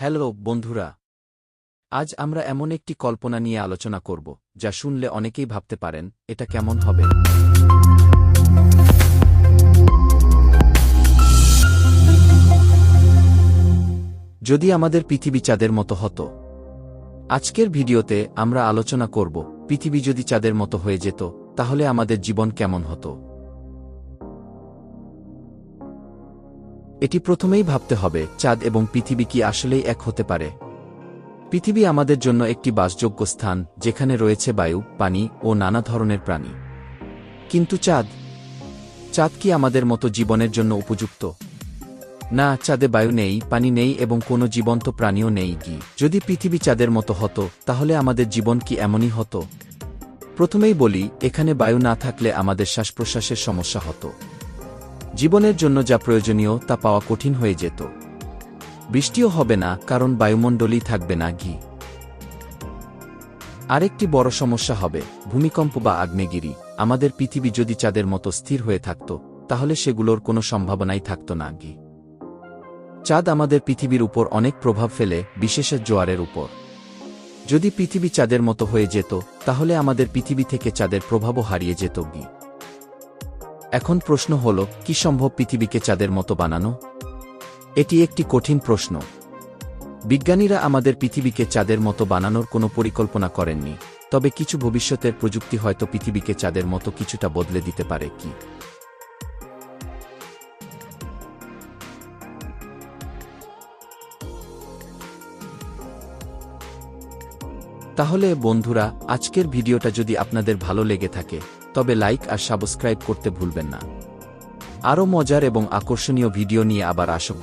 Hello, বন্ধুরা। আজ আমরা এমন একটি কল্পনা নিয়ে আলোচনা করব, যা শুনলে অনেকেই ভাবতে পারেন, এটা কেমন হবে? যদি আমাদের পৃথিবী চাঁদের মতো হতো, আজকের ভিডিওতে আমরা আলোচনা করব, পৃথিবী যদি চাঁদের মতো হয়ে যেত, তাহলে আমাদের জীবন কেমন হতো? এটি প্রথমেই ভাবতে হবে, চাঁদ এবং পৃথিবী কি আসলেই এক হতে পারে। পৃথিবী আমাদের জন্য একটি বাসযোগ্য স্থান, যেখানে রয়েছে বায়ু, পানি ও নানা ধরনের প্রাণী। কিন্তু চাঁদ? চাঁদ কি আমাদের মতো জীবনের জন্য উপযুক্ত? না, চাঁদে বায়ু নেই, পানি নেই এবং কোনো জীবন্ত প্রাণীও নেই কি? যদি পৃথিবী চাঁদের মতো হতো, তাহলে আমাদের জীবন কি এমনই হতো? প্রথমেই বলি, এখানে বায়ু না থাকলে আমাদের শ্বাস প্রশ্বাসের সমস্যা হতো। জীবনের জন্য যা প্রয়োজনীয় তা পাওয়া কঠিন হয়ে যেত। বৃষ্টিও হবে না, কারণ বায়ুমণ্ডলই থাকবে না ঘি। আরেকটি বড় সমস্যা হবে, ভূমিকম্প বা আগ্নেয়গিরি। আমাদের পৃথিবী যদি চাঁদের মতো স্থির হয়ে থাকত, তাহলে সেগুলোর কোনো সম্ভাবনাই থাকত না ঘি। চাঁদ আমাদের পৃথিবীর উপর অনেক প্রভাব ফেলে বিশেষের জোয়ারের উপর। যদি পৃথিবী চাঁদের মতো হয়ে যেত, তাহলে আমাদের পৃথিবী থেকে চাঁদের প্রভাবও হারিয়ে যেত গি এখন প্রশ্ন হল, কি সম্ভব পৃথিবীকে চাঁদের মতো বানানো? এটি একটি কঠিন প্রশ্ন। বিজ্ঞানীরা আমাদের পৃথিবীকে চাঁদের মতো বানানোর কোনো পরিকল্পনা করেননি, তবে কিছু ভবিষ্যতের প্রযুক্তি হয়তো পৃথিবীকে চাঁদের মতো কিছুটা বদলে দিতে পারে কি? তাহলে বন্ধুরা, আজকের ভিডিওটা যদি আপনাদের ভালো লেগে থাকে তবে লাইক আর সাবস্ক্রাইব করতে ভুলবেন না। আরও মজার এবং আকর্ষণীয় ভিডিও নিয়ে আবার আসব।